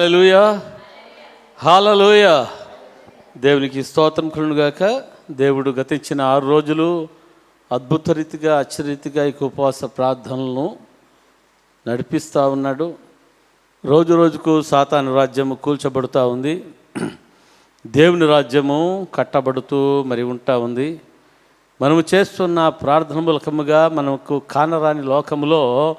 హల్లెలూయా. హాలలోయ దేవునికి స్తోత్రం కలుగాక దేవుడు గతించిన ఆరు రోజులు అద్భుత రీతిగా అచ్చరీతిగా ఈ ఉపవాస ప్రార్థనలను నడిపిస్తూ ఉన్నాడు. రోజు రోజుకు సాతాను రాజ్యము కూల్చబడుతూ ఉంది. దేవుని రాజ్యము కట్టబడుతూ మరి ఉంటా ఉంది. మనము చేస్తున్న ప్రార్థన మూలకముగా మనకు కానరాని లోకములో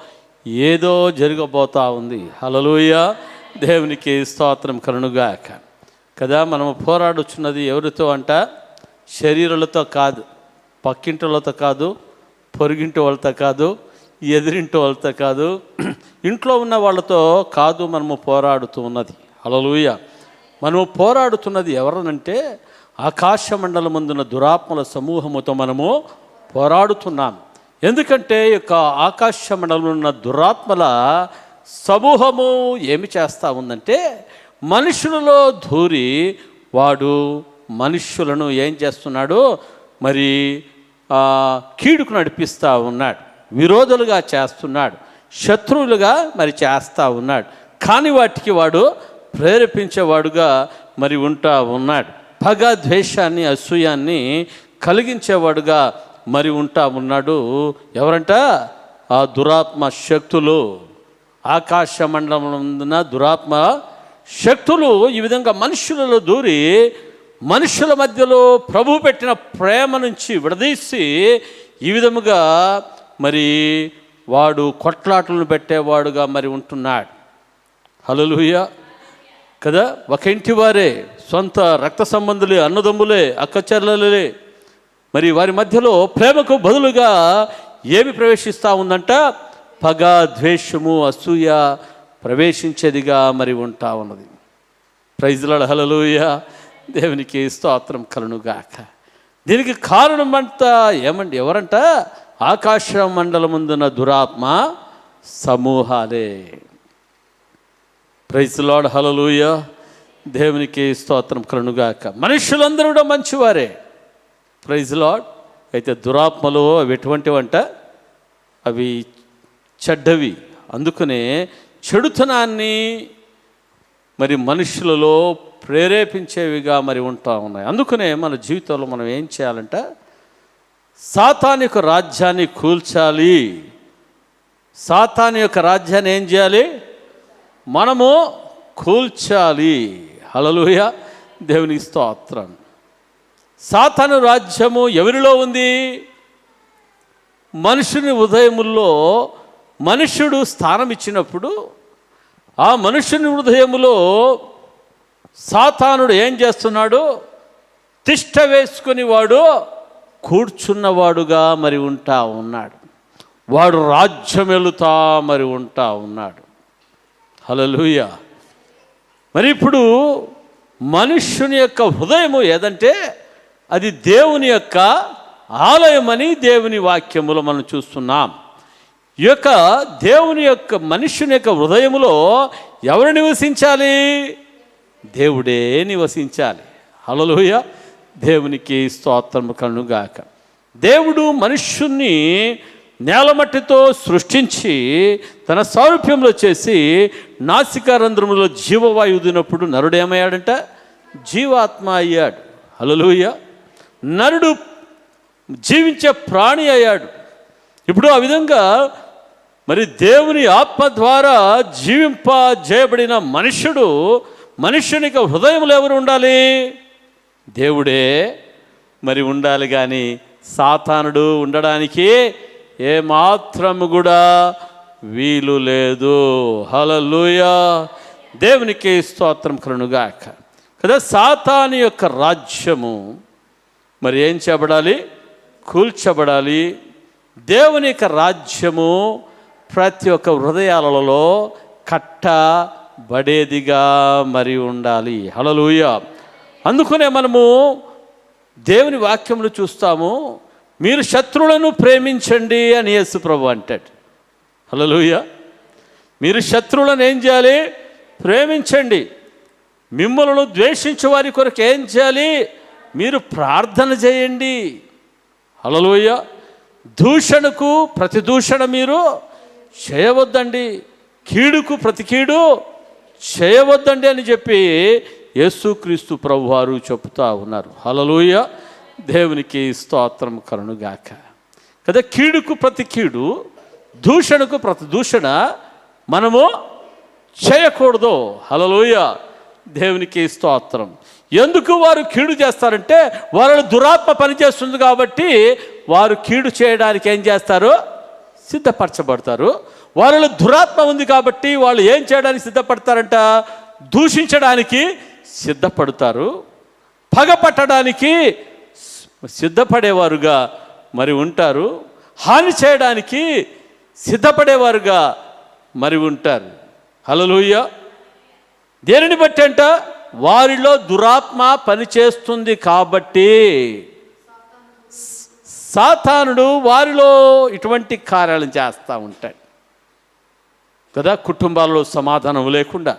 ఏదో జరగబోతా ఉంది. హలలుయ దేవునికి స్తోత్రం కరుణుగాక కదా మనము పోరాడుచున్నది ఎవరితో అంట? శరీరాలతో కాదు పక్కింటి కాదు పొరుగింటి వాళ్ళతో కాదు ఎదిరింటి వాళ్ళతో కాదు. ఇంట్లో ఉన్న వాళ్ళతో కాదు మనము పోరాడుతూ ఉన్నది. హలలుయ మనము పోరాడుతున్నది ఎవరనంటే ఆకాశ మండలమందున దురాత్మల సమూహముతో మనము పోరాడుతున్నాం. ఎందుకంటే యొక్క ఆకాశ మండలం ఉన్న దురాత్మల సమూహము ఏమి చేస్తూ ఉందంటే మనుషులలో దూరి వాడు మనుష్యులను ఏం చేస్తున్నాడు? మరి కీడుకు నడిపిస్తూ ఉన్నాడు. విరోధులుగా చేస్తున్నాడు. శత్రువులుగా మరి చేస్తూ ఉన్నాడు. కానీ వాటికి వాడు ప్రేరేపించేవాడుగా మరి ఉంటా ఉన్నాడు. పగ ద్వేషాన్ని అసూయాన్ని కలిగించేవాడుగా మరి ఉంటా ఉన్నాడు ఎవరంట? ఆ దురాత్మ శక్తులు. ఆకాశ మండలం దురాత్మ శక్తులు ఈ విధంగా మనుషులలో దూరి మనుషుల మధ్యలో ప్రభు పెట్టిన ప్రేమ నుంచి విడదీసి ఈ విధముగా మరి వాడు కొట్లాటలను పెట్టేవాడుగా మరి ఉంటున్నాడు. హలలుయ కదా? ఒక ఇంటి వారే? సొంత రక్త సంబంధులే అన్నదమ్ములే అక్కచెల్లలే మరి వారి మధ్యలో ప్రేమకు బదులుగా ఏమి ప్రవేశిస్తూ ఉందంట? పగ ద్వేషము అసూయ ప్రవేశించేదిగా మరి ఉంటా ఉన్నది. ప్రైజ్లడ హలలోయ దేవునికి స్తోత్రం కలునుగాక దీనికి కారణం అంతా ఏమండి? ఎవరంట? ఆకాశ మండలముందున దురాత్మ సమూహాలే. ప్రైజ్ లాడ్ హలలుయ దేవునికి స్తోత్రం కలునుగాక మనుషులందరూ కూడా మంచివారే. ప్రైజ్ లాడ్ అయితే దురాత్మలు అవి ఎటువంటివంట? అవి చెడ్డవి. అందుకనే చెడుతనాన్ని మరి మనుషులలో ప్రేరేపించేవిగా మరి ఉంటా ఉన్నాయి. అందుకనే మన జీవితంలో మనం ఏం చేయాలంట సాతాని యొక్క రాజ్యాన్ని కూల్చాలి. సాతాని యొక్క రాజ్యాన్ని ఏం చేయాలి? మనము కూల్చాలి. హలలుయ దేవుని స్తోత్రం. సాతాను రాజ్యము ఎవరిలో ఉంది? మనుషుని ఉదయముల్లో మనుష్యుడు స్థానం ఇచ్చినప్పుడు ఆ మనుషుని హృదయములో సాతానుడు ఏం చేస్తున్నాడు? తిష్ట వేసుకుని వాడు కూర్చున్నవాడుగా మరి ఉంటా ఉన్నాడు. వాడు రాజ్యం వెళుతా మరి ఉంటా ఉన్నాడు. హలలుయ మరి ఇప్పుడు మనుష్యుని యొక్క హృదయము ఏదంటే అది దేవుని యొక్క ఆలయమని దేవుని వాక్యములో మనం చూస్తున్నాం. ఈ యొక్క దేవుని యొక్క మనుష్యుని యొక్క హృదయములో ఎవరు నివసించాలి? దేవుడే నివసించాలి. హలలుయ దేవునికి స్తోత్రము కనుగాక దేవుడు మనుష్యుణ్ణి నేలమట్టితో సృష్టించి తన సారూప్యంలో చేసి నాసికారంధ్రములో జీవవాయువు దినప్పుడు నరుడు ఏమయ్యాడంట? జీవాత్మ అయ్యాడు. హలలుయ నరుడు జీవించే ప్రాణి అయ్యాడు. ఇప్పుడు ఆ విధంగా మరి దేవుని ఆత్మ ద్వారా జీవింప చేయబడిన మనుష్యుడు మనుష్యునికి హృదయంలో ఎవరు ఉండాలి? దేవుడే. మరి ఉండాలి కానీ సాతానుడు ఉండడానికి ఏమాత్రము కూడా వీలు లేదు. హలలుయా దేవునికి స్తోత్రం కరుణుగాక కదా సాతాను యొక్క రాజ్యము మరి ఏం చేయబడాలి కూల్చబడాలి. దేవుని యొక్క రాజ్యము ప్రతి ఒక్క హృదయాలలో కట్టబడేదిగా మరి ఉండాలి. హలలుయ అందుకనే మనము దేవుని వాక్యములు చూస్తాము. మీరు శత్రువులను ప్రేమించండి అని యేసు ప్రభు అంటాడు. హలలుయ మీరు శత్రువులను ఏం చేయాలి? ప్రేమించండి. మిమ్మల్ని ద్వేషించే వారి కొరకు ఏం చేయాలి? మీరు ప్రార్థన చేయండి. హలలోయ దూషణకు ప్రతి దూషణ మీరు చేయవద్దండి. కీడుకు ప్రతి కీడు చేయవద్దండి అని చెప్పి యేసుక్రీస్తు ప్రభువారు చెప్తా ఉన్నారు. హలలోయ దేవునికి స్తోత్రం కరుణుగాక కదా కీడుకు ప్రతి కీడు దూషణకు ప్రతి దూషణ మనము చేయకూడదు. హలలోయ దేవునికి స్తోత్రం. ఎందుకు వారు కీడు చేస్తారంటే వారు దురాత్మ పనిచేస్తుంది కాబట్టి వారు కీడు చేయడానికి ఏం చేస్తారు? సిద్ధపరచబడతారు. వాళ్ళలో దురాత్మ ఉంది కాబట్టి వాళ్ళు ఏం చేయడానికి సిద్ధపడతారంట? దూషించడానికి సిద్ధపడతారు. పగపట్టడానికి సిద్ధపడేవారుగా మరి ఉంటారు. హాని చేయడానికి సిద్ధపడేవారుగా మరి ఉంటారు. హలలుయ్య దేనిని బట్టి అంట? వారిలో దురాత్మ పనిచేస్తుంది కాబట్టి. సాతానుడు వారిలో ఇటువంటి కార్యాలను చేస్తూ ఉంటాడు. కదా? కుటుంబాల్లో సమాధానం లేకుండా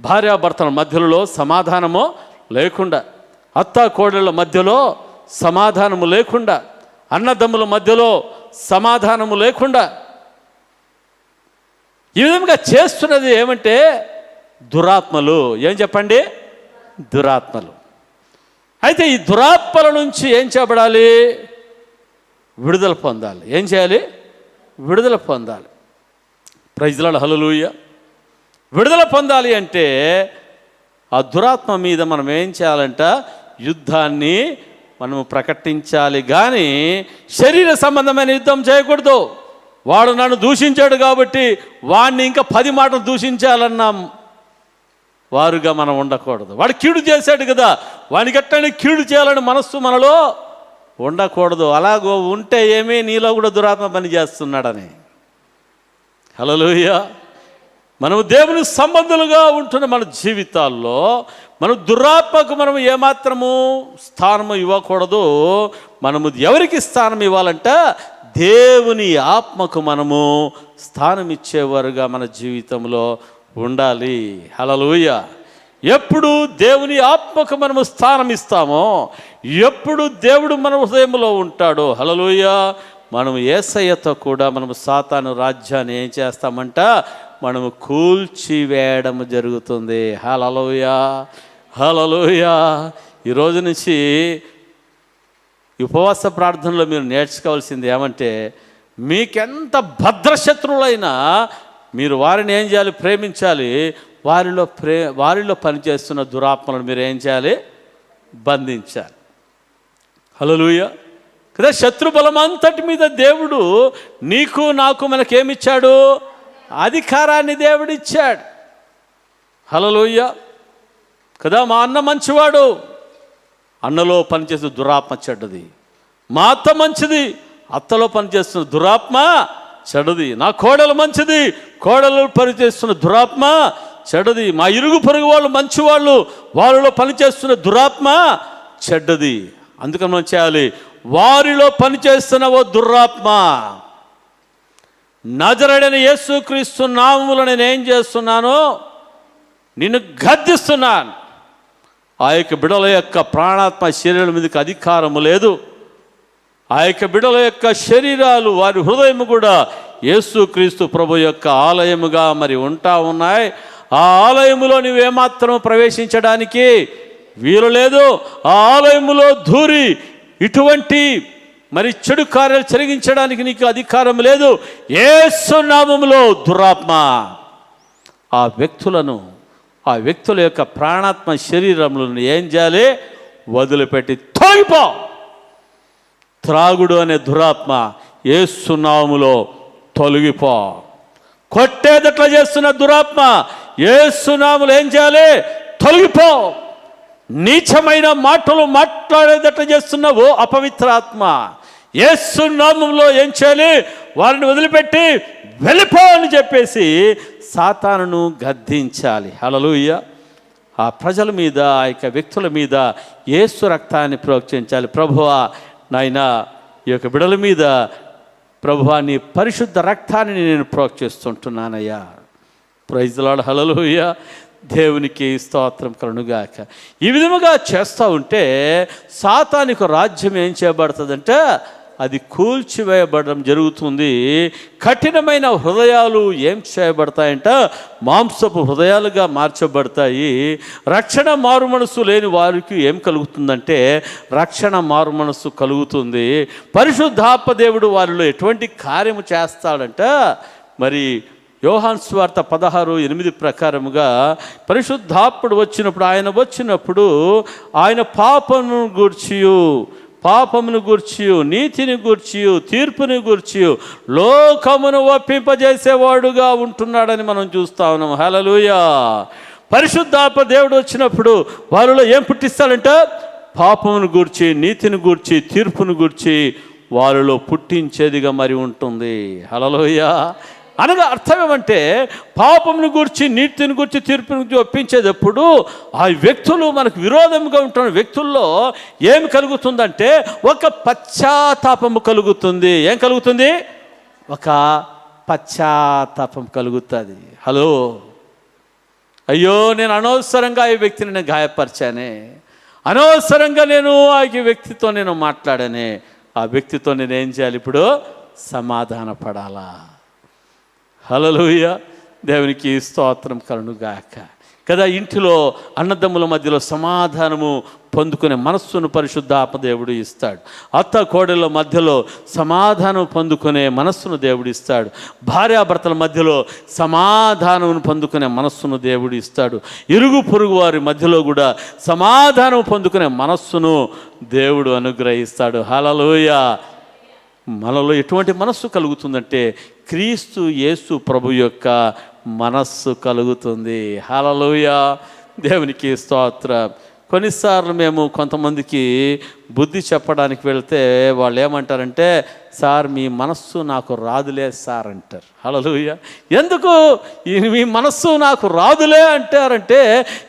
భార్యాభర్తల మధ్యలో సమాధానము లేకుండా అత్త కోడళ్ళ మధ్యలో సమాధానము లేకుండా అన్నదమ్ముల మధ్యలో సమాధానము లేకుండా ఈ విధంగా చేస్తున్నది ఏమంటే దురాత్మలు. ఏం చెప్పండి? దురాత్మలు. అయితే ఈ దురాత్మల నుంచి ఏం చేయబడాలి విడుదల పొందాలి. ఏం చేయాలి? విడుదల పొందాలి. ప్రజల హలలుయ విడుదల పొందాలి అంటే ఆ దురాత్మ మీద మనం ఏం చేయాలంట? యుద్ధాన్ని మనము ప్రకటించాలి. కానీ శరీర సంబంధమైన యుద్ధం చేయకూడదు. వాడు నన్ను దూషించాడు కాబట్టి వాడిని ఇంకా పది మాటలు దూషించాలన్నాం. వారుగా మనం ఉండకూడదు. వాడు కీడు చేశాడు కదా. వాడికి ఎట్టని కీడు చేయాలని మనస్సు మనలో ఉండకూడదు. అలాగో ఉంటే ఏమీ నీలో కూడా దురాత్మ పని చేస్తున్నాడని. హలోయ మనము దేవుని సంబంధులుగా ఉంటున్న మన జీవితాల్లో మనం దురాత్మకు మనం ఏమాత్రము స్థానము ఇవ్వకూడదు. మనము ఎవరికి స్థానం ఇవ్వాలంటే? దేవుని ఆత్మకు మనము స్థానం ఇచ్చేవారుగా మన జీవితంలో ఉండాలి. హలలుయ ఎప్పుడు దేవుని ఆత్మకు మనము స్థానం ఇస్తామో ఎప్పుడు దేవుడు మన హృదయంలో ఉంటాడో హలలోయ మనం ఏసయ్యతో కూడా మనం సాతాను రాజ్యాన్ని ఏం చేస్తామంట? మనము కూల్చివేయడం జరుగుతుంది. హలలోయ హలలోయ ఈ రోజు నుంచి ఉపవాస ప్రార్థనలో మీరు నేర్చుకోవాల్సింది ఏమంటే మీకెంత భద్రశత్రువులైనా మీరు వారిని ఏం చేయాలి? ప్రేమించాలి. వారిలో ప్రే వారిలో పనిచేస్తున్న దురాత్మలను మీరు ఏం చేయాలి? బంధించాలి. హలోయ కదా శత్రు బలం అంతటి మీద దేవుడు నీకు నాకు మనకేమిచ్చాడు? అధికారాన్ని దేవుడు ఇచ్చాడు హలలోయ కదా మా అన్న మంచివాడు. అన్నలో పనిచేసే దురాత్మ చెడ్డది. మా అత్త మంచిది. అత్తలో పనిచేస్తున్న దురాత్మ చెడ్డది. నా కోడలు మంచిది. కోడలు పనిచేస్తున్న దురాత్మ చెడ్డది. మా ఇరుగు పొరుగు వాళ్ళు మంచివాళ్ళు. వాళ్ళలో పనిచేస్తున్న దురాత్మ చెడ్డది. అందుకని మనం చేయాలి. వారిలో పనిచేస్తున్న ఓ దుర్రాత్మ నజరడని యేసుక్రీస్తు నామములు నేను ఏం చేస్తున్నాను నిన్ను గద్దిస్తున్నాను. ఆ యొక్క బిడల యొక్క ప్రాణాత్మ శరీరం మీదకి అధికారము లేదు. ఆ యొక్క బిడల యొక్క శరీరాలు వారి హృదయం కూడా యేసుక్రీస్తు ప్రభు యొక్క ఆలయముగా మరి ఉంటా ఉన్నాయి. ఆ ఆలయములో నువ్వేమాత్రం ప్రవేశించడానికి వీలు లేదు. ఆ ఆలయములో ధూరి ఇటువంటి మరి చెడు కార్యాలు జరిగించడానికి నీకు అధికారం లేదు. ఏసునామములో దురాత్మ. ఆ వ్యక్తులను ఆ వ్యక్తుల యొక్క ప్రాణాత్మ శరీరములను ఏం చేయాలి? వదిలిపెట్టి తొలగిపో. త్రాగుడు అనే దురాత్మ ఏసునాములో తొలగిపో. కొట్టేదట్లా చేస్తున్న దురాత్మ? ఏసునాములు ఏం చేయాలి? తొలగిపో. నీచమైన మాటలు మాట్లాడేదట్లా చేస్తున్నావు అపవిత్రాత్మ యేసు నామంలో ఏం చేయాలి? వారిని వదిలిపెట్టి వెళ్ళిపో అని చెప్పేసి సాతానును గద్దించాలి. హలలుయ్య ఆ ప్రజల మీద ఆ యొక్క వ్యక్తుల మీద ఏసు రక్తాన్ని ప్రోక్షించాలి. ప్రభువా నాయన ఈ యొక్క బిడల మీద ప్రభువా నీ పరిశుద్ధ రక్తాన్ని నేను ప్రోక్షిస్తుంటున్నానయ్యా. ప్రైజ్లాడు హలలుయ్య దేవునికి స్తోత్రం కలునుగాక ఈ విధముగా చేస్తూ ఉంటే సాతానిక రాజ్యం ఏం చేయబడుతుందంటే అది కూల్చివేయబడడం జరుగుతుంది. కఠినమైన హృదయాలు ఏం చేయబడతాయంట? మాంసపు హృదయాలుగా మార్చబడతాయి. రక్షణ మారు మనసు లేని వారికి ఏం కలుగుతుందంటే రక్షణ మారు మనసు కలుగుతుంది. పరిశుద్ధాప దేవుడు వారిలో ఎటువంటి కార్యము చేస్తాడంట? మరి యోహాన్ స్వార్త పదహారు ఎనిమిది ప్రకారముగా పరిశుద్ధాత్ముడు వచ్చినప్పుడు ఆయన వచ్చినప్పుడు ఆయన పాపను గూర్చియు పాపమును గూర్చియు నీతిని గూర్చియు తీర్పుని గూర్చియు లోకమును ఒప్పింపజేసేవాడుగా ఉంటున్నాడని మనం చూస్తా ఉన్నాం. హలలుయ పరిశుద్ధాత్మ దేవుడు వచ్చినప్పుడు వారిలో ఏం పుట్టిస్తాడంట? పాపమును గూర్చి నీతిని గూర్చి తీర్పును గూర్చి వారిలో పుట్టించేదిగా మరి ఉంటుంది. హలలోయ అనగా అర్థం ఏమంటే పాపమును గురించి నీతిని గురించి తీర్పుని గురించి ఒప్పించేటప్పుడు ఆ వ్యక్తులు మనకు విరోధంగా ఉంటున్న వ్యక్తుల్లో ఏమి కలుగుతుందంటే ఒక పశ్చాత్తాపము కలుగుతుంది. ఏం కలుగుతుంది? ఒక పశ్చాత్తాపం కలుగుతుంది. హలో? అయ్యో నేను అనవసరంగా ఈ వ్యక్తిని నేను గాయపరిచానే? అనవసరంగా నేను ఆ వ్యక్తితో నేను మాట్లాడానే? ఆ వ్యక్తితో నేను ఏం చేయాలి ఇప్పుడు? సమాధాన పడాలా హలలుయ దేవునికి స్తోత్రం కలుగుగాక కదా ఇంటిలో అన్నదమ్ముల మధ్యలో సమాధానము పొందుకునే మనస్సును పరిశుద్ధాత్మ దేవుడు ఇస్తాడు. అత్త కోడెల మధ్యలో సమాధానం పొందుకునే మనస్సును దేవుడు ఇస్తాడు. భార్యాభర్తల మధ్యలో సమాధానం పొందుకునే మనస్సును దేవుడు ఇస్తాడు. ఇరుగు పొరుగు వారి మధ్యలో కూడా సమాధానం పొందుకునే మనస్సును దేవుడు అనుగ్రహిస్తాడు. హలలోయ మనలో ఎటువంటి మనస్సు కలుగుతుందంటే క్రీస్తు యేసు ప్రభు యొక్క మనస్సు కలుగుతుంది. హలలోయ దేవునికి స్తోత్రం. కొన్నిసార్లు మేము కొంతమందికి బుద్ధి చెప్పడానికి వెళ్తే వాళ్ళు ఏమంటారంటే సార్ మీ మనస్సు నాకు రాదులే సార్ అంటారు. హలలుయ ఎందుకు? మీ మనస్సు నాకు రాదులే అంటారంటే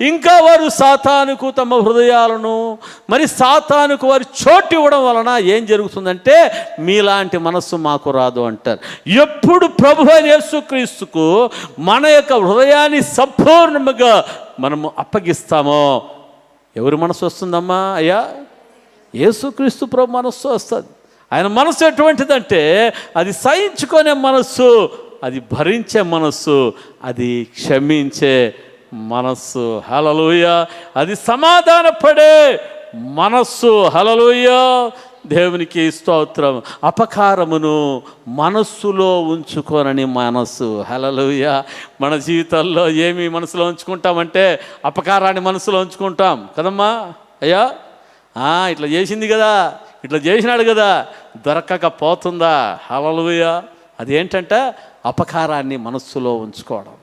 ఇంకా వారు సాతానుకు తమ హృదయాలను మరి సాతానుకు వారి చోటు ఇవ్వడం వలన ఏం జరుగుతుందంటే మీలాంటి మనస్సు మాకు రాదు అంటారు. ఎప్పుడు ప్రభు యేసుక్రీస్తుకు మన యొక్క హృదయాన్ని సంపూర్ణముగా మనము అప్పగిస్తామో ఎవరి మనసు వస్తుందమ్మా? అయ్యా యేసుక్రీస్తు ప్రభు మనస్సు వస్తుంది. ఆయన మనసు ఎటువంటిదంటే అది సహించుకునే మనస్సు అది భరించే మనస్సు అది క్షమించే మనస్సు. హలలుయ అది సమాధానపడే మనస్సు. హలలుయ దేవునికి స్తోత్రం. అపకారమును మనస్సులో ఉంచుకోనని మనస్సు. హలలుయ మన జీవితాల్లో ఏమి మనసులో ఉంచుకుంటామంటే అపకారాన్ని మనసులో ఉంచుకుంటాం. కదమ్మా? అయ్యా? ఇట్లా చేసింది కదా. ఇట్లా చేసినాడు కదా. దొరకకపోతుందా హలలుయ అదేంటంటే అపకారాన్ని మనస్సులో ఉంచుకోవడం.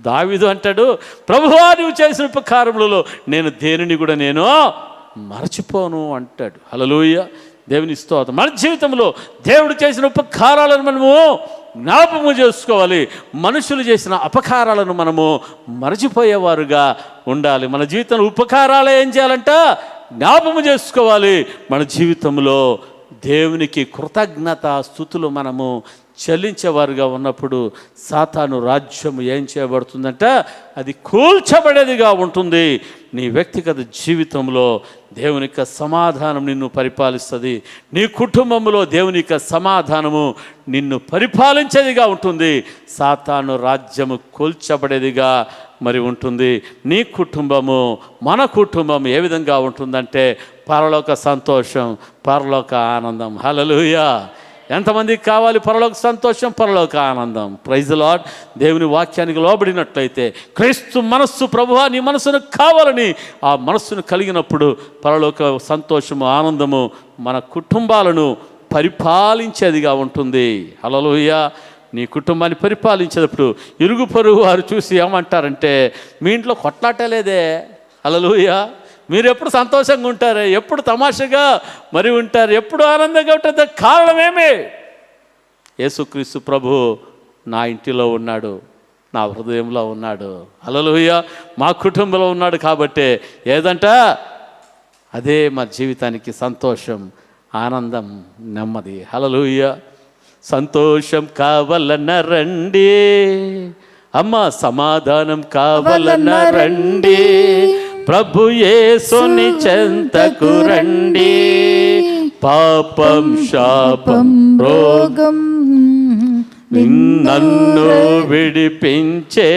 దావిదు అంటాడు ప్రభువా నువ్వు చేసిన ఉపకారములలో నేను దేనిని కూడా నేను మరచిపోను అంటాడు. హలలుయ దేవుని స్తోత్రం. మన జీవితంలో దేవుడు చేసిన ఉపకారాలను మనము జ్ఞాపకము చేసుకోవాలి. మనుషులు చేసిన అపకారాలను మనము మరచిపోయేవారుగా ఉండాలి. మన జీవితంలో ఉపకారాలు ఏం చేయాలంట? జ్ఞాపకము చేసుకోవాలి. మన జీవితంలో దేవునికి కృతజ్ఞత స్థుతులు మనము చెల్లించేవారుగా ఉన్నప్పుడు సాతాను రాజ్యము ఏం చేయబడుతుందంట? అది కూల్చబడేదిగా ఉంటుంది. నీ వ్యక్తిగత జీవితంలో దేవుని యొక్క సమాధానం నిన్ను పరిపాలిస్తుంది. నీ కుటుంబంలో దేవుని యొక్క సమాధానము నిన్ను పరిపాలించేదిగా ఉంటుంది. సాతాను రాజ్యము కూల్చబడేదిగా మరి ఉంటుంది. నీ కుటుంబము మన కుటుంబం ఏ విధంగా ఉంటుందంటే పరలోక సంతోషం పరలోక ఆనందం. హలలుయా ఎంతమందికి కావాలి? పరలోక సంతోషం పరలోక ఆనందం. ప్రైజ్ లాడ్ దేవుని వాక్యానికి లోబడినట్లయితే క్రీస్తు మనస్సు ప్రభువా నీ మనసును కావాలని ఆ మనస్సును కలిగినప్పుడు పరలోక సంతోషము ఆనందము మన కుటుంబాలను పరిపాలించేదిగా ఉంటుంది. హలోయ నీ కుటుంబాన్ని పరిపాలించేటప్పుడు ఇరుగు పొరుగు వారు చూసి ఏమంటారంటే మీ ఇంట్లో కొట్లాటే లేదే హలలుయ మీరు ఎప్పుడు సంతోషంగా ఉంటారు? ఎప్పుడు తమాషగా మరి ఉంటారు? ఎప్పుడు ఆనందంగా ఉంటుంది కారణమేమి యేసుక్రీస్తు ప్రభు నా ఇంటిలో ఉన్నాడు నా హృదయంలో ఉన్నాడు. హల్లెలూయా. మా కుటుంబంలో ఉన్నాడు కాబట్టే ఏదంట? అదే మా జీవితానికి సంతోషం ఆనందం నెమ్మది. హలలుయ సంతోషం కావాలన్న రండి. అమ్మ సమాధానం కావాలన్న రండి. ప్రభు యేసుని చెంతకు రండి. పాపం శాపం రోగం నన్ను విడిపించే.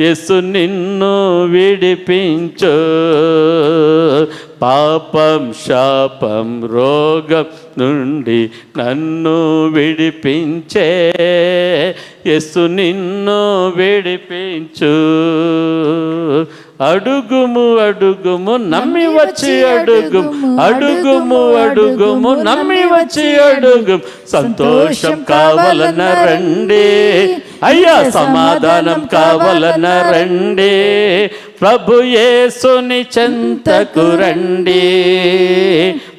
యేసు నిన్ను విడిపించు. పాపం శాపం రోగం నుండి నన్ను విడిపించే. యేసు నిన్ను విడిపించు. అడుగుము అడుగుము నమ్మి వచ్చి అడుగుము. అడుగుము అడుగుము నమ్మి వచ్చి అడుగుము. సంతోషం కావలన రండి. అయ్యా సమాధానం కావలన రండి. ప్రభు యేసుని చెంతకు రండి.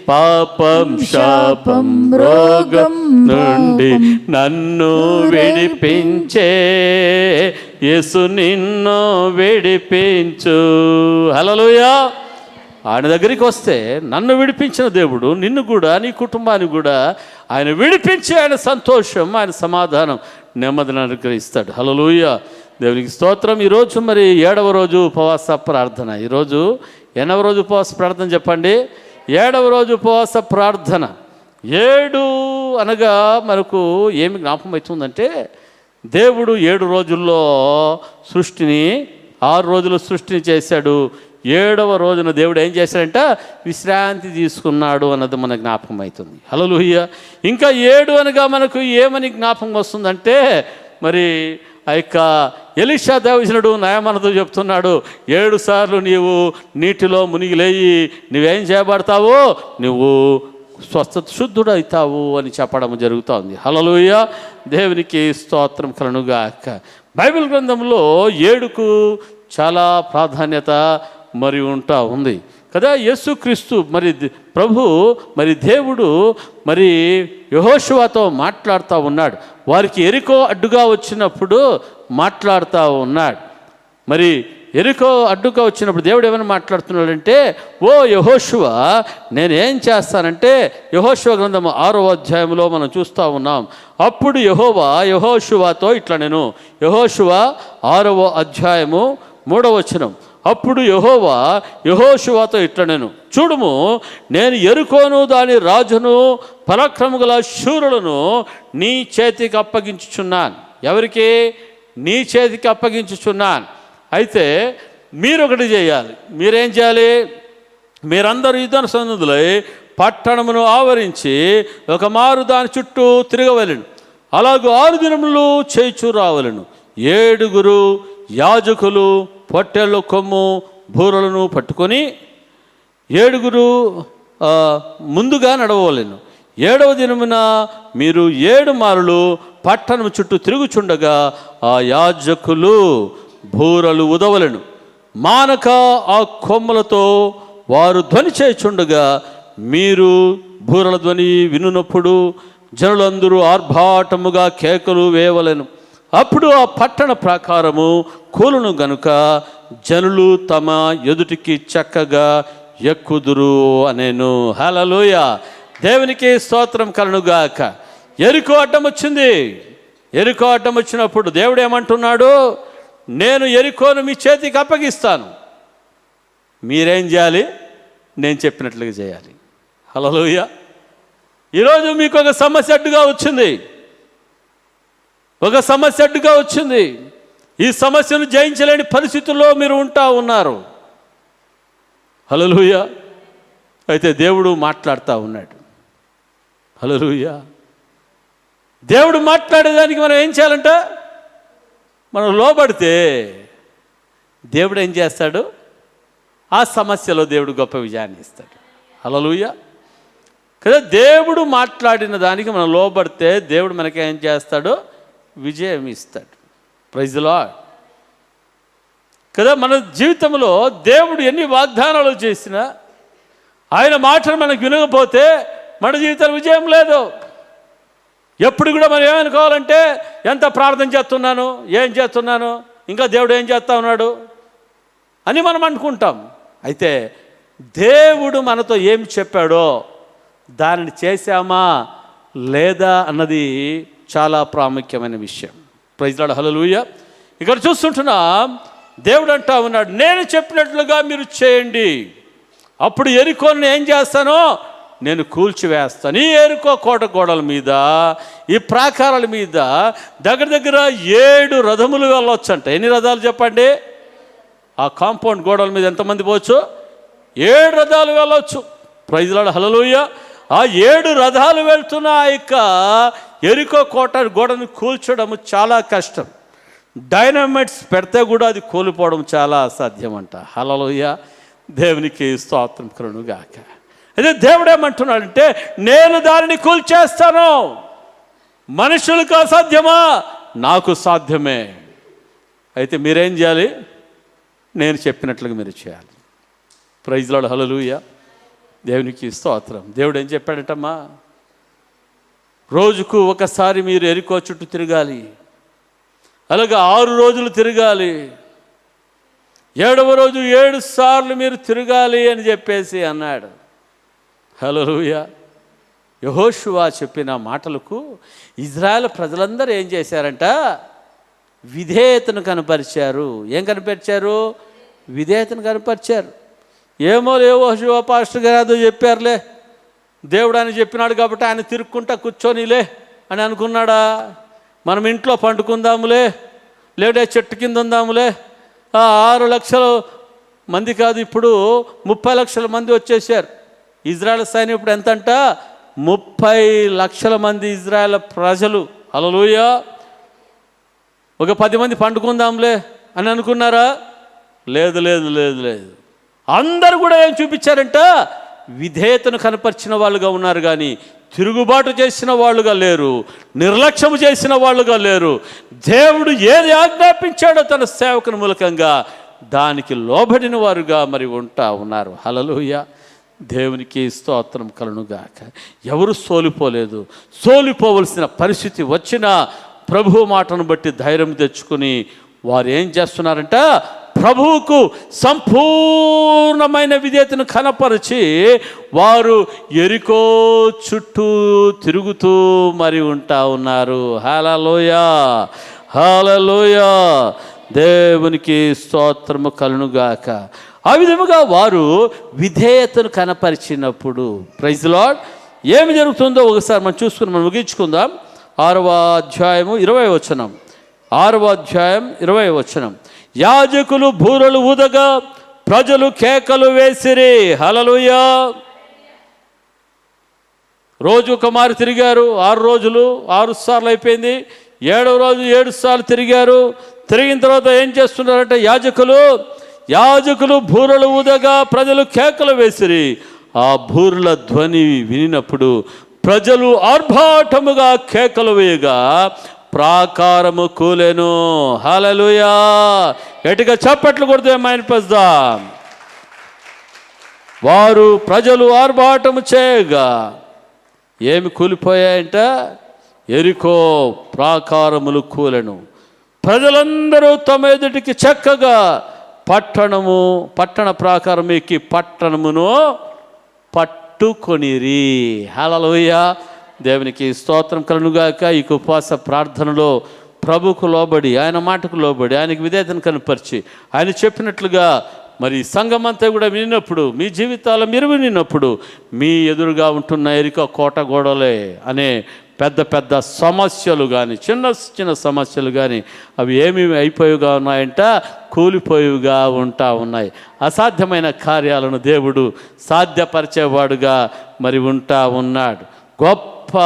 పాపం శాపం రోగం నుండి నన్ను విడిపించే యేసు నిన్ను విడిపించు. హలలుయా ఆయన దగ్గరికి వస్తే నన్ను విడిపించిన దేవుడు నిన్ను కూడా నీ కుటుంబాన్ని కూడా ఆయన విడిపించి ఆయన సంతోషం ఆయన సమాధానం నెమ్మదిని అనుగ్రహిస్తాడు. హలలుయ దేవునికి స్తోత్రం. ఈరోజు మరి ఏడవ రోజు ఉపవాస ప్రార్థన. ఈరోజు ఎనవ రోజు ఉపవాస ప్రార్థన చెప్పండి. ఏడవ రోజు ఉపవాస ప్రార్థన. ఏడు అనగా మనకు ఏమి జ్ఞాపకం అవుతుందంటే దేవుడు ఏడు రోజుల్లో సృష్టిని ఆరు రోజులు సృష్టిని చేశాడు. ఏడవ రోజున దేవుడు ఏం చేశాడంట? విశ్రాంతి తీసుకున్నాడు అన్నది మన జ్ఞాపకం అవుతుంది హలోలుయ్య ఇంకా ఏడు అనగా మనకు ఏమని జ్ఞాపకం వస్తుందంటే మరి ఆ యొక్క ఎలిషా దేవజనుడు నయమనతో చెప్తున్నాడు ఏడు సార్లు నీవు నీటిలో మునిగిలేయి నువ్వేం చేయబడతావు నువ్వు స్వస్థత శుద్ధుడు అవుతావు అని చెప్పడం జరుగుతోంది. హలలోయ దేవునికి స్తోత్రం కలనుగాక బైబిల్ గ్రంథంలో ఏడుకు చాలా ప్రాధాన్యత మరి ఉంటా ఉంది. కదా యేసుక్రీస్తు మరి ప్రభు మరి దేవుడు మరి యహోశువాతో మాట్లాడుతూ ఉన్నాడు. వారికి ఎరికో అడ్డుగా వచ్చినప్పుడు మాట్లాడుతూ ఉన్నాడు. మరి ఎరుకో అడ్డుగా వచ్చినప్పుడు దేవుడు ఏమైనా మాట్లాడుతున్నాడంటే ఓ యహోశువ నేనేం చేస్తానంటే యహోశువ గ్రంథం ఆరో అధ్యాయంలో మనం చూస్తూ ఉన్నాం. అప్పుడు యహోవా యహోశువాతో ఇట్లా నేను యహోశువ ఆరవ అధ్యాయము మూడవ వచనం. అప్పుడు యహోవా యహోశువాతో ఇట్లా నేను చూడుము నేను ఎరుకోను దాని రాజును పరాక్రమగల శూరులను నీ చేతికి అప్పగించుచున్నాను. ఎవరికి? నీ చేతికి అప్పగించుచున్నాను. అయితే మీరు ఒకటి చేయాలి. మీరేం చేయాలి? మీరందరూ యుద్ధ సన్నిధులై పట్టణమును ఆవరించి ఒక మారు దాని చుట్టూ తిరగవలెను. అలాగే ఆరు దినములు చేయిచు రావలను. ఏడుగురు యాజకులు పొట్టెళ్ళ కొమ్ము బూరలను పట్టుకొని ఏడుగురు ముందుగా నడవలేను ఏడవ దినమున మీరు ఏడు మారులు పట్టణం చుట్టూ తిరుగుచుండగా ఆ యాజకులు బూరలు ఉదవలను. మానక ఆ కొమ్మలతో వారు ధ్వని చేయుచుండగా మీరు బూరల ధ్వని వినునప్పుడు జనులందరూ ఆర్భాటముగా కేకలు వేయవలెను. అప్పుడు ఆ పట్టణ ప్రాకారము కూలును గనుక జనులు తమ ఎదుటికి చక్కగా ఎక్కుదురు అనేను. హలలోయ దేవునికి స్తోత్రం కలనుగాక ఎరుకో అడ్డం వచ్చింది. ఎరుకో అడ్డం వచ్చినప్పుడు దేవుడు ఏమంటున్నాడు? నేను ఎరుకోను మీ చేతికి అప్పగిస్తాను. మీరేం చేయాలి? నేను చెప్పినట్లుగా చేయాలి. హలోయ ఈరోజు మీకు ఒక సమస్య అడ్డుగా వచ్చింది. ఒక సమస్య అడ్డుగా వచ్చింది. ఈ సమస్యను జయించలేని పరిస్థితుల్లో మీరు ఉంటా ఉన్నారు. హలలుయ అయితే దేవుడు మాట్లాడుతూ ఉన్నాడు. హలలుయ దేవుడు మాట్లాడేదానికి మనం ఏం చేయాలంటే? మనం లోబడితే దేవుడు ఏం చేస్తాడు? ఆ సమస్యలో దేవుడు గొప్ప విజయాన్ని ఇస్తాడు. హలలుయ కదా దేవుడు మాట్లాడిన దానికి మనం లోబడితే దేవుడు మనకి ఏం చేస్తాడు? విజయం ఇస్తాడు. ప్రైజ్లా కదా మన జీవితంలో దేవుడు ఎన్ని వాగ్దానాలు చేసినా ఆయన మాటను మనకు వినకపోతే మన జీవితంలో విజయం లేదు. ఎప్పుడు కూడా మనం ఏమనుకోవాలంటే ఎంత ప్రార్థన చేస్తున్నాను ఏం చేస్తున్నాను ఇంకా దేవుడు ఏం చేస్తా ఉన్నాడు అని మనం అనుకుంటాం. అయితే దేవుడు మనతో ఏం చెప్పాడో దానిని చేశామా లేదా అన్నది చాలా ప్రాముఖ్యమైన విషయం. ప్రజలాడు హలలుయ ఇక్కడ చూస్తుంటున్నాం దేవుడు అంటా ఉన్నాడు నేను చెప్పినట్లుగా మీరు చేయండి. అప్పుడు ఎరుకోని ఏం చేస్తానో నేను కూల్చివేస్తాను ఈ ఏరుకో కోట గోడల మీద ఈ ప్రాకారాల మీద దగ్గర దగ్గర ఏడు రథములు వెళ్ళొచ్చంట. ఎన్ని రథాలు చెప్పండి? ఆ కాంపౌండ్ గోడల మీద ఎంతమంది పోవచ్చు? ఏడు రథాలు వెళ్ళొచ్చు. ప్రైజ్లాడు హలలోయ ఆ ఏడు రథాలు వెళ్తున్న ఆ యొక్క ఎరుకో కోట గోడను కూల్చడం చాలా కష్టం. డైనమైట్స్ పెడితే కూడా అది కోల్పోవడం చాలా అసాధ్యం అంట హలలోయ దేవునికి స్తోత్రం కరుణుగాక అదే దేవుడు ఏమంటున్నాడంటే నేను దానిని కూల్చేస్తాను. మనుషులకు అసాధ్యమా? నాకు సాధ్యమే. అయితే మీరేం చేయాలి? నేను చెప్పినట్లుగా మీరు చేయాలి. ప్రైజ్లాడు హలలుయ దేవునికి స్తోత్రం. దేవుడు ఏం చెప్పాడటమ్మా? రోజుకు ఒకసారి మీరు ఎరుకో చుట్టూ తిరగాలి. అలాగే ఆరు రోజులు తిరగాలి. ఏడవ రోజు ఏడు సార్లు మీరు తిరగాలి అని చెప్పేసి అన్నాడు. హలోయ యహోషువా చెప్పిన మాటలకు ఇజ్రాయెల్ ప్రజలందరూ ఏం చేశారంట? విధేయతను కనపరిచారు. ఏం కనపరిచారు? విధేయతను కనపరిచారు. ఏమో లేవో శివ పాస్టర్ గారు అదో చెప్పారులే. దేవుడు ఆయన చెప్పినాడు కాబట్టి ఆయన తిరుక్కుంటా కూర్చొనిలే అని అనుకున్నాడా? మనం ఇంట్లో పండుకుందాములే. లేడే చెట్టు కింద ఉందాములే. ఆరు లక్షల మంది కాదు ఇప్పుడు ముప్పై లక్షల మంది వచ్చేసారు ఇజ్రాయల్ సైన్యం ఇప్పుడు ఎంతంట? ముప్పై లక్షల మంది ఇజ్రాయల్ ప్రజలు. అలలుయా ఒక పది మంది పండుకుందాంలే అని అనుకున్నారా? లేదు లేదు లేదు లేదు. అందరు కూడా ఏం చూపించారంట? విధేయతను కనపరిచిన వాళ్ళుగా ఉన్నారు కానీ తిరుగుబాటు చేసిన వాళ్ళుగా లేరు. నిర్లక్ష్యము చేసిన వాళ్ళుగా లేరు. దేవుడు ఏది ఆజ్ఞాపించాడో తన సేవకుని మూలకంగా దానికి లోబడిన వారుగా మరి ఉంటా ఉన్నారు. హలలుయ దేవునికి స్తోత్రం కలనుగాక. ఎవరు సోలిపోలేదు. సోలిపోవలసిన పరిస్థితి వచ్చినా ప్రభు మాటను బట్టి ధైర్యం తెచ్చుకుని వారు ఏం చేస్తున్నారంట? ప్రభువుకు సంపూర్ణమైన విధేయతను కనపరిచి వారు ఎరికో చుట్టూ తిరుగుతూ మరి ఉంటా ఉన్నారు. హాలలోయ హాలలోయ దేవునికి స్తోత్రము కలునుగాక. ఆ విధముగా వారు విధేయతను కనపరిచినప్పుడు ప్రైజ్ లాడ్ ఏమి జరుగుతుందో ఒకసారి మనం చూసుకుని మనం ముగించుకుందాం. ఆరవ అధ్యాయము ఇరవై వచనం. ఆరవ అధ్యాయం ఇరవై వచనం. యాజకులు బూరలు ఊదగా ప్రజలు కేకలు వేసిరి. హలలుయా రోజు ఒక మారు తిరిగారు ఆరు రోజులు ఆరు సార్లు అయిపోయింది. ఏడవ రోజు ఏడు సార్లు తిరిగారు. తిరిగిన తర్వాత ఏం చేస్తున్నారంటే యాజకులు యాజకులు బూరలు ఊదగా ప్రజలు కేకలు వేసిరి. ఆ బూరల ధ్వని వినినప్పుడు ప్రజలు ఆర్భాటముగా కేకలు వేయగా ప్రాకారము కూలెను. హలలుయా ఎటుగా చప్పట్లు కొడితే మైనిపిద్దాం వారు ప్రజలు ఆర్భాటము చేయగా ఏమి కూలిపోయాయంట? ఎరికో ప్రాకారములు కూలెను. ప్రజలందరూ తమ ఎదుటికి చక్కగా పట్టణము పట్టణ ప్రాకారం ఎక్కి పట్టణమును పట్టుకొనిరి. హలలోయ దేవునికి స్తోత్రం కలుగుగాక ఈ ఉపవాస ప్రార్థనలో ప్రభుకు లోబడి ఆయన మాటకు లోబడి ఆయనకు విధేయతను కనపరిచి ఆయన చెప్పినట్లుగా మరి సంఘం అంతా కూడా వినినప్పుడు మీ జీవితాలు మీరు వినినప్పుడు మీ ఎదురుగా ఉంటున్న ఎరిక కోట గోడలే అనే పెద్ద పెద్ద సమస్యలు కానీ చిన్న చిన్న సమస్యలు కానీ అవి ఏమేమి అయిపోయిగా ఉన్నాయంట? కూలిపోయిగా ఉంటా ఉన్నాయి. అసాధ్యమైన కార్యాలను దేవుడు సాధ్యపరిచేవాడుగా మరి ఉంటా ఉన్నాడు. గొప్ప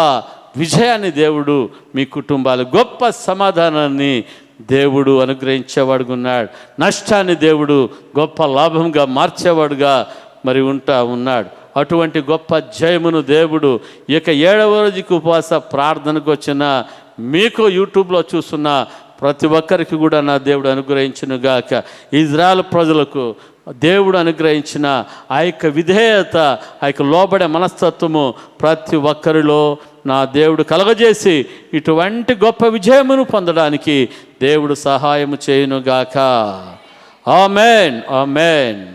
విజయాన్ని దేవుడు మీ కుటుంబాలు గొప్ప సమాధానాన్ని దేవుడు అనుగ్రహించేవాడుగా ఉన్నాడు. నష్టాన్ని దేవుడు గొప్ప లాభంగా మార్చేవాడుగా మరి ఉంటా ఉన్నాడు. అటువంటి గొప్ప జయమును దేవుడు ఇక ఏడవ రోజుకి ఉపవాస ప్రార్థనకు వచ్చిన మీకు యూట్యూబ్లో చూస్తున్న ప్రతి ఒక్కరికి కూడా నా దేవుడు అనుగ్రహించను గాక. ఇజ్రాయల్ ప్రజలకు దేవుడు అనుగ్రహించిన ఆ యొక్క విధేయత ఆ యొక్క లోబడే మనస్తత్వము ప్రతి ఒక్కరిలో నా దేవుడు కలగజేసి ఇటువంటి గొప్ప విజయమును పొందడానికి దేవుడు సహాయము చేయునుగాక ఆమెన్ ఆమెన్.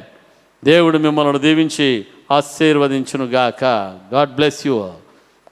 దేవుడు మిమ్మల్ని దీవించి ఆశీర్వదించునుగాక. God bless you